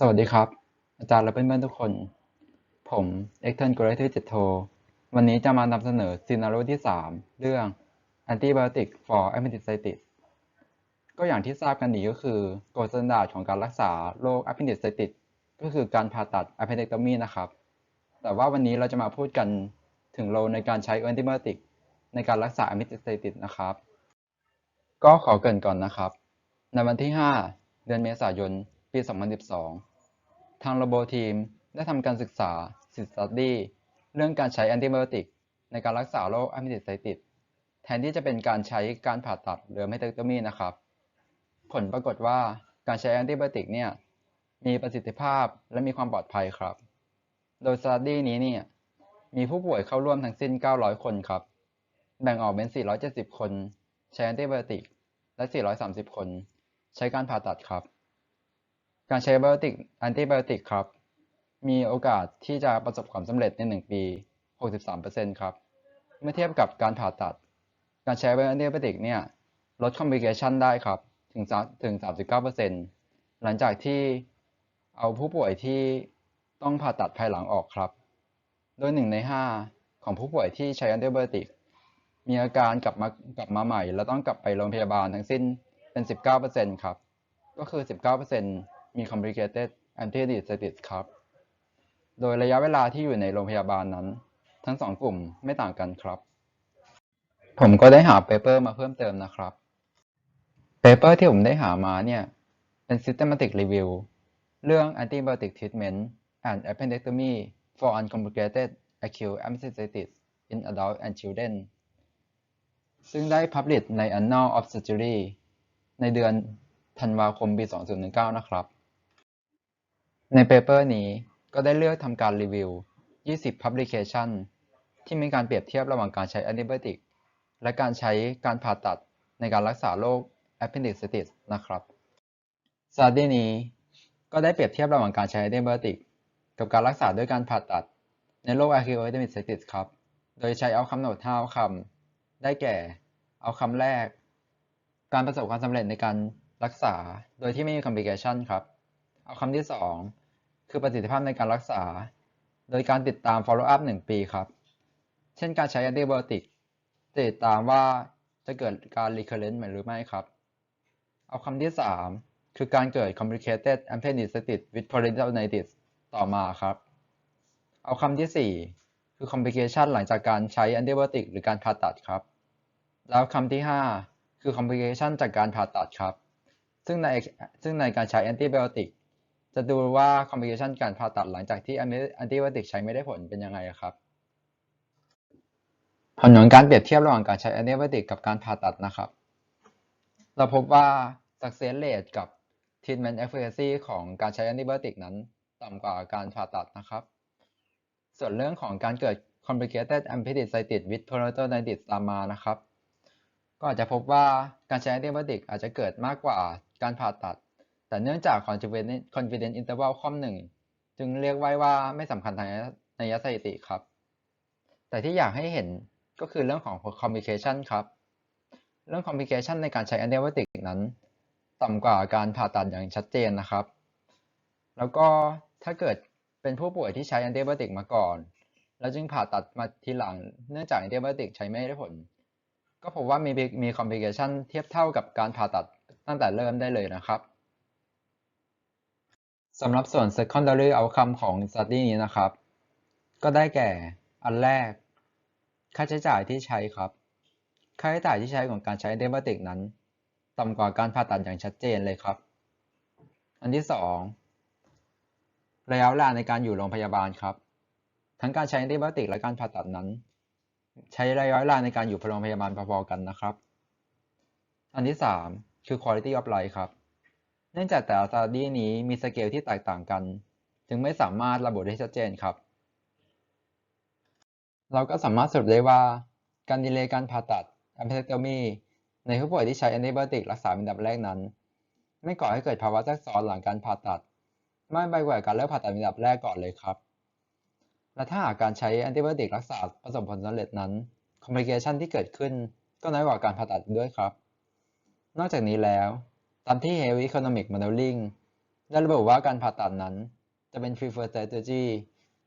สวัสดีครับ อาจารย์และเพื่อนๆทุกคน ผมเอ็กเทนกรทิจิตโท วันนี้จะมานำเสนอซีนารีโอที่ 3 เรื่อง Antibiotic for Appendicitis ก็อย่างที่ทราบกันดีก็คือโกลด์สแตนดาร์ดของการรักษาโรค Appendicitis ก็คือการผ่าตัด Appendectomy นะครับ แต่ว่าวันนี้เราจะมาพูดกันถึงโรในการใช้ Antibiotic ในการรักษา Appendicitis นะครับ ก็ขอเกริ่นก่อนนะครับ ในวันที่ 5 เดือนเมษายน ปี 2012 ทางโรโบทีมได้ทำการศึกษา สิสตัดดี้เรื่องการใช้แอนติไบโอติก ในการรักษาโรคอะมิติไซติสแทนที่จะเป็นการใช้การผ่าตัดหรือเมเทคโตมีนะครับ ผลปรากฏว่าการใช้แอนติไบโอติกเนี่ยมีประสิทธิภาพและมีความปลอดภัยครับ โดยสตัดดี้นี้เนี่ยมีผู้ป่วยเข้าร่วมทั้งสิ้น 900 คนครับ แบ่งออกเป็น 470 คน ใช้แอนติไบโอติก และ 430 คน ใช้การผ่าตัดครับ การใช้ไบโอติกแอนติไบโอติกครับ มีโอกาสที่จะประสบความสำเร็จใน 1 ปี 63%ครับ เมื่อเทียบกับการผ่าตัด การใช้ไบโอนติกเนี่ยลดคอมพลิเคชันได้ครับถึงถึง 39%หลังจากที่เอาผู้ป่วยที่ต้องผ่าตัดภายหลังออกครับ โดย 1 ใน 5 ของผู้ป่วยที่ใช้แอนติไบโอติกมีอาการกลับมากลับมาใหม่ แล้วต้องกลับไปโรงพยาบาลทั้งสิ้นเป็น 19%ครับ ก็คือ 19% มี complicated appendicitis ครับ โดยระยะเวลาที่อยู่ในโรงพยาบาลนั้น ทั้งสองกลุ่มไม่ต่างกันครับ ผมก็ได้หาเปเปอร์มาเพิ่มเติมนะครับเปเปอร์ที่ผมได้หามาเนี่ย เป็น systematic review เรื่อง antibiotic treatment and appendectomy for uncomplicated acute appendicitis in adults and children ซึ่งได้ publish ใน Annal of Surgery ในเดือนธันวาคมปี 2019 นะครับ ในเปเปอร์นี้ก็ได้เลือกทำการรีวิว 20 publication ที่มีการเปรียบเทียบระหว่างการใช้แอนติไบโอติกและการใช้การผ่าตัดในการรักษาโรค appendicitis นะครับสาดีนี้ก็ได้เปรียบเทียบระหว่างการใช้แอนติไบโอติกกับการรักษาด้วยการผ่าตัดในโรค acute appendicitis ครับ โดยใช้เอาคำโนด5เอาคำได้แก่ เอาคำแรก การประสบความสำเร็จในการรักษา โดยที่ไม่มี complication ครับ เอาคำที่ 2 คือประสิทธิภาพในการรักษา โดยการติดตาม follow up 1 ปีครับ เช่นการใช้ antibiotic ติดตามว่าจะเกิดการ recurrent หรือไม่ครับ เอาคำที่ 3 คือการเกิด complicated appendicitis with peritonitis ต่อมาครับ เอาคำที่ 4 คือ complication หลังจากการใช้ antibiotic หรือการผ่าตัดครับ แล้วคำที่ 5 คือ complication จากการผ่าตัดครับ ซึ่งในซึ่งในการใช้ antibiotic จะดูว่า complication การผ่าตัดหลังจากที่ antibiotic ใช้ไม่ได้ผลเป็นยังไงครับผลของการเปรียบเทียบระหว่างการใช้ antibiotic กับการผ่าตัดนะครับ เราพบว่า success rate กับ treatment efficacy ของการใช้ antibiotic นั้นต่ำกว่าการผ่าตัดนะครับ ส่วนเรื่องของการเกิด complicated appendicitis with peritonitis ตามมานะครับ ก็อาจจะพบว่าการใช้แอนติไบโอติกอาจจะเกิดมากกว่าการผ่าตัด แต่เนื่องจาก confidence interval ค่อมหนึ่งจึงเรียกไว้ว่าไม่สำคัญทางนัยสถิติครับ แต่ที่อยากให้เห็นก็คือเรื่องของ complication ครับ เรื่อง complication ในการใช้แอนติไบโอติกนั้นต่ำกว่าการผ่าตัดอย่างชัดเจนนะครับ แล้วก็ถ้าเกิดเป็นผู้ป่วยที่ใช้แอนติไบอติกมาก่อน แล้วจึงผ่าตัดมาทีหลัง เนื่องจากแอนติไบอติกใช้ไม่ได้ผล ก็พบว่ามีมี complication เทียบเท่ากับการผ่าตัดตั้งแต่เริ่มได้เลยนะครับ สำหรับส่วน secondary outcome ของ study นี้นะครับ ก็ได้แก่ อันแรก ค่าใช้จ่ายที่ใช้ครับ ค่าใช้จ่ายที่ใช้ของการใช้แอนติไบโอติกนั้นต่ำกว่าการผ่าตัดอย่างชัดเจนเลยครับ อันที่สองระยะเวลาในการอยู่โรงพยาบาลครับ ทั้งการใช้แอนติไบโอติกและการผ่าตัดนั้น ใช้ระยะเวลาในการอยู่โรงพยาบาลพอๆกันนะครับ อันที่ 3 คือ quality of life ครับ เนื่องจากแต่ละ study นี้มีสเกลที่แตกต่างกัน จึงไม่สามารถระบุได้ชัดเจนครับ เราก็สามารถสรุปได้ว่า การดีเลย์การผ่าตัด appendectomy ในผู้ป่วยที่ใช้แอนติบอติกรักษาเป็นดับแรกนั้น ไม่ก่อให้เกิดภาวะแทรกซ้อนหลังการผ่าตัด ไม่ไปกว่าการเลิกผ่าตัดเป็นดับแรกก่อนเลยครับ และถ้าหากการใช้แอนติบอติกรักษาประสบผลสำเร็จนั้น complication ที่เกิดขึ้นก็น้อยกว่าการผ่าตัดด้วยครับ นอกจากนี้แล้ว ตามที่ Health Economic Modeling ได้ระบุว่าการผ่าตัดนั้น จะเป็น preferred strategy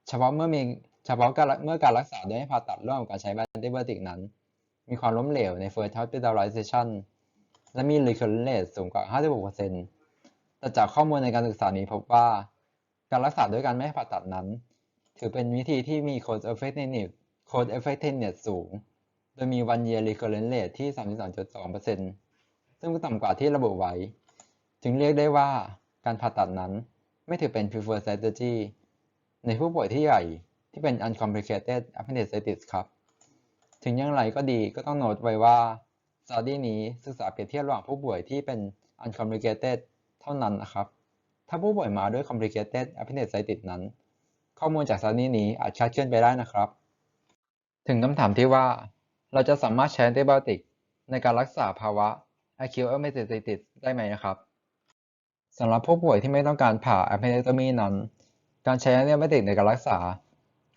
เฉพาะเมื่อมีเฉพาะการเมื่อการรักษาโดยไม่ผ่าตัดร่วมกับการใช้แอนติไบโอติกนั้น มีความล้มเหลวใน first hospitalization และมี recurrence rate สูงกว่า 56%แต่จากข้อมูลในการศึกษานี้พบว่า การรักษาด้วยการไม่ผ่าตัดนั้น ถือเป็นวิธีที่มี cost effectiveness cost effectiveness สูง โดยมี one year recurrence rate ที่ 32.2% ซึ่งต่ำกว่าที่ระบุไว้ จึงเรียกได้ว่าการผ่าตัดนั้นไม่ถือเป็น preferred strategy ในผู้ป่วยที่ใหญ่ที่เป็น uncomplicated appendicitis ครับ ถึงอย่างไรก็ดีก็ต้องโน้ตไว้ว่า study นี้ศึกษาเปรียบเทียบระหว่างผู้ป่วยที่เป็น uncomplicated เท่านั้นนะครับ ถ้าผู้ป่วยมาด้วย complicated appendicitis นั้น ข้อมูลจาก study นี้อาจคลาดเคลื่อนไปได้นะครับ ถึงคำถามที่ว่า เราจะสามารถใช้ antibiotic ในการรักษาภาวะ acute appendicitis ได้ไหมนะครับสำหรับผู้ป่วยที่ไม่ต้องการผ่า appendectomy นั้น การใช้ antibiotic ในการรักษา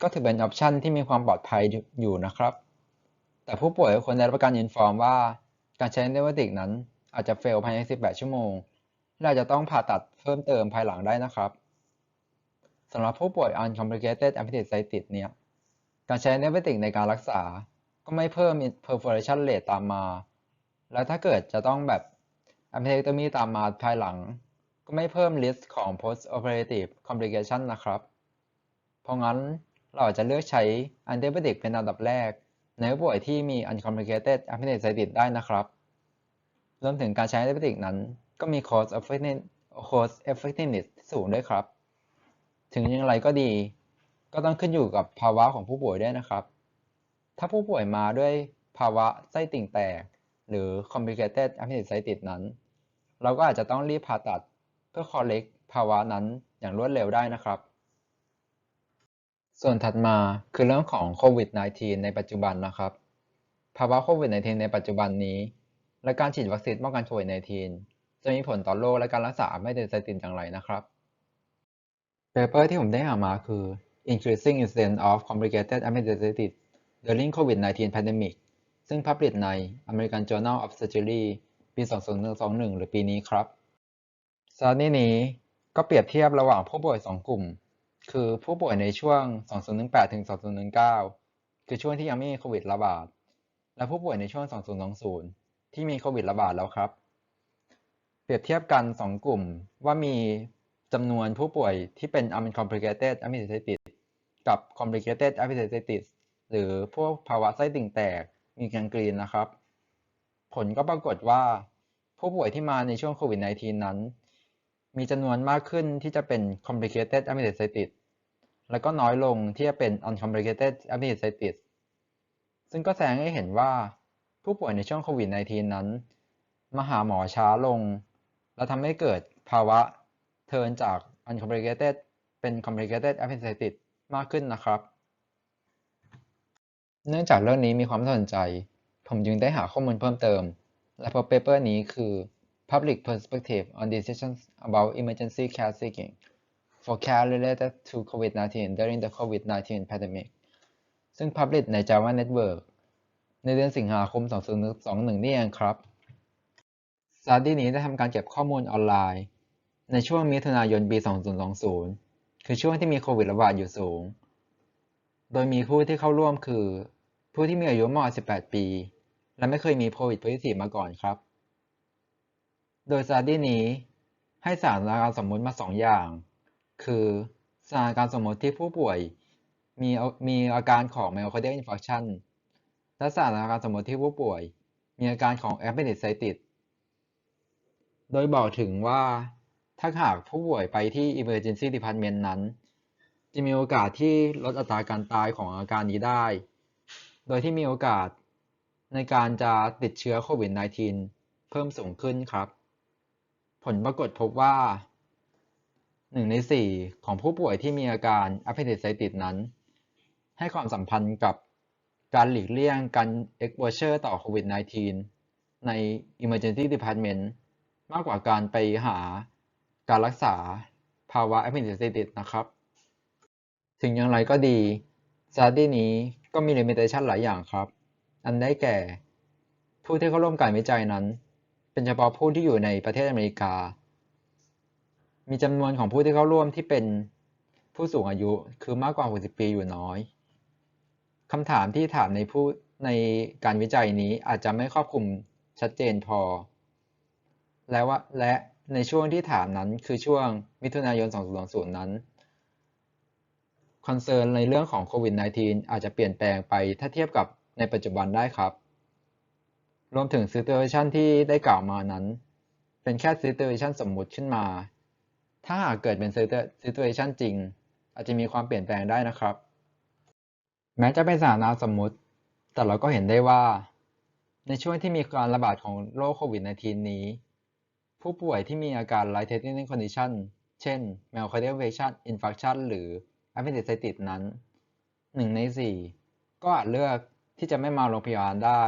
ก็ถือเป็นออปชันที่มีความปลอดภัยอยู่นะครับ แต่ผู้ป่วยควรได้รับการอินฟอร์มว่า การใช้ antibiotic นั้นอาจจะเฟลภายใน 18 ชั่วโมง และอาจจะต้องผ่าตัดเพิ่มเติมภายหลังได้นะครับสำหรับผู้ป่วย uncomplicated appendicitis เนี่ย การใช้ antibiotic ในการรักษา ก็ไม่เพิ่ม perforation rate ตามมา และถ้าเกิดจะต้องแบบ appendectomy ตามมาภายหลัง ก็ไม่เพิ่ม risk ของ post operative complication นะครับ เพราะงั้นเราอาจจะเลือกใช้ antibiotic เป็นอันดับแรก ในผู้ป่วยที่มี uncomplicated appendicitis ได้นะครับรวมถึงการใช้ antibiotic นั้น ก็มี cost effectiveness cost effectiveness สูงด้วยครับ ถึงอย่างไรก็ดี ก็ต้องขึ้นอยู่กับภาวะของผู้ป่วยด้วยนะครับ ถ้าผู้ป่วยมาด้วยภาวะไส้ติ่งแตก หรือ complicated appendicitis นั้น เราก็อาจจะต้องรีบผ่าตัดเพื่อ correct ภาวะนั้นอย่างรวดเร็วได้นะครับ ส่วนถัดมาคือเรื่องของโควิด -19 ในปัจจุบันนะครับ ภาวะโควิด -19 ในปัจจุบันนี้ และการฉีดวัคซีนป้องกันโควิด -19 จะมีผลต่อโรคและการรักษาไม่เดินไซตินอย่างไรนะครับเปเปอร์ที่ผมได้หามาคือ Increasing Incidence of Complicated Appendicitis During COVID-19 Pandemic ซึ่งพับลิชใน American Journal of Surgery ปี 2021 หรือปีนี้ครับสารนี้นี้ก็เปรียบเทียบระหว่างผู้ป่วย 2 กลุ่ม คือผู้ป่วยในช่วง 2018 ถึง 2019 คือช่วงที่ยังไม่มีโควิดระบาด และผู้ป่วยในช่วง 2020 ที่มีโควิดระบาดแล้วครับ เปรียบเทียบกัน 2 กลุ่มว่ามีจำนวนผู้ป่วยที่เป็น uncomplicated appendicitis กับ complicated appendicitis หรือพวกภาวะไส้ติ่งแตก มีแกงกรีนนะครับ ผลก็ปรากฏว่า ผู้ป่วยที่มาในช่วงโควิด -19 นั้น มีจำนวนมากขึ้นที่จะเป็น complicated appendicitis แล้วก็น้อยลงที่จะเป็น uncomplicated appendicitis ซึ่งก็แสดงให้เห็นว่า ผู้ป่วยในช่วงโควิด -19 นั้น มาหาหมอช้าลง และทำให้เกิดภาวะเทินจาก uncomplicated เป็น complicated appendicitis มากขึ้นนะครับ เนื่องจากเรื่องนี้มีความสนใจ ผมจึงได้หาข้อมูลเพิ่มเติม และพบเปเปอร์นี้คือ Public Perspective on Decisions about Emergency Care Seeking for Care Related to COVID-19 During the COVID-19 Pandemic ซึ่ง Publish ใน Java Network ในเดือนสิงหาคม 2021 นี่เองครับ Study นี้ได้ทำการเก็บข้อมูลออนไลน์ ในช่วงมิถุนายนปี 2020 คือช่วงที่มีโควิดระบาดอยู่สูง โดยมีผู้ที่เข้าร่วมคือ ผู้ที่มีอายุมากกว่า 18 ปี และไม่เคยมีโควิด -19 มาก่อนครับ โดย Study นี้ให้สถานการณ์สมมุติมา 2 อย่าง คือสถานการณ์สมมติที่ผู้ป่วยมีมีอาการของ Myocardial Infarction และสถานการณ์สมมติที่ผู้ป่วย มีอาการของ Appendicitis โดยบอกถึงว่า ถ้าหากผู้ป่วยไปที่ Emergency Department นั้น จะมีโอกาสที่ลดอัตราการตายของอาการนี้ได้ โดยที่มีโอกาสในการจะติดเชื้อโควิด -19 เพิ่มสูงขึ้นครับ ผลปรากฏพบว่า 1 ใน 4 ของผู้ป่วยที่มีอาการ appendicitis นั้น ให้ความสัมพันธ์กับการหลีกเลี่ยงการ exposure ต่อโควิด -19 ใน Emergency Department มากกว่าการไปหาการรักษาภาวะ appendicitis นะครับ ถึงอย่างไรก็ดี study นี้ ก็มี limitation หลายอย่างครับ อันได้แก่ ผู้ที่เข้าร่วมการวิจัยนั้น เป็นเฉพาะผู้ที่อยู่ในประเทศอเมริกา มีจำนวนของผู้ที่เข้าร่วมที่เป็นผู้สูงอายุคือมากกว่า 60 ปีอยู่น้อยคำถามที่ถามในผู้ในการวิจัยนี้อาจจะไม่ครอบคลุมชัดเจนพอ และว่าและในช่วงที่ถามนั้นคือช่วงมิถุนายน 2020 นั้น คอนเซิร์นในเรื่องของโควิด -19 อาจจะเปลี่ยนแปลงไปถ้าเทียบกับในปัจจุบันได้ครับ รวมถึง situation ที่ได้กล่าวมานั้น เป็นแค่ situation สมมุติขึ้นมา ถ้าหากเกิดเป็น situation จริง อาจจะมีความเปลี่ยนแปลงได้นะครับ แม้จะเป็นสถานะสมมุติ แต่เราก็เห็นได้ว่า ในช่วงที่มีการระบาดของโรคโควิด -19 นี้ ผู้ป่วยที่มีอาการ life threatening condition เช่น myocardial infarction หรือ appendicitis นั้น 1 ใน 4 ก็อาจเลือกที่จะไม่มาโรงพยาบาลได้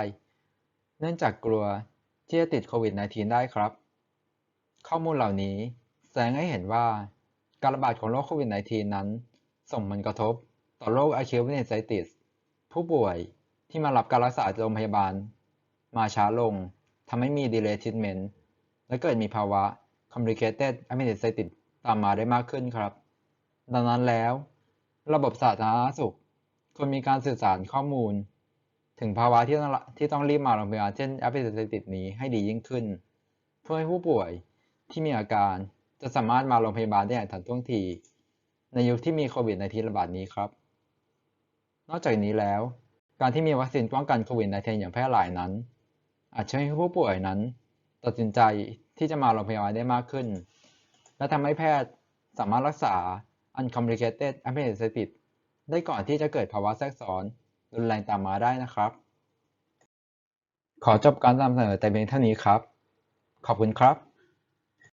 เนื่องจากกลัวที่จะติดโควิด -19 ได้ครับ ข้อมูลเหล่านี้แสดงให้เห็นว่าการระบาดของโรคโควิด -19 นั้น ส่งผลกระทบต่อโรค acute appendicitis ผู้ป่วยที่มารับการรักษาโรงพยาบาล มาช้าลงทำให้มี delay treatment และเกิดมีภาวะ complicated appendicitis ตามมาได้มากขึ้นครับ ดังนั้นแล้ว ระบบสาธารณสุขควรมีการสื่อสารข้อมูล ถึงภาวะที่ต้องที่ต้องรีบมาโรงพยาบาลเช่น appendicitis นี้ให้ดียิ่งขึ้น เพื่อให้ผู้ป่วยที่มีอาการจะสามารถมาโรงพยาบาลได้อย่างทันท่วงที ในยุคที่มีโควิด -19 ระบาดนี้ครับ นอกจากนี้แล้ว การที่มีวัคซีนป้องกันโควิด -19 อย่างแพร่หลายนั้น อาจช่วยให้ผู้ป่วยนั้น ตัดสินใจที่จะมาโรงพยาบาลได้มากขึ้น และทำให้แพทย์สามารถรักษา uncomplicated appendicitis ได้ก่อนที่จะเกิดภาวะแทรกซ้อนรุนแรงตามมาได้นะครับ ขอจบการนำเสนอแต่เพียงเท่านี้ครับ ขอบคุณครับ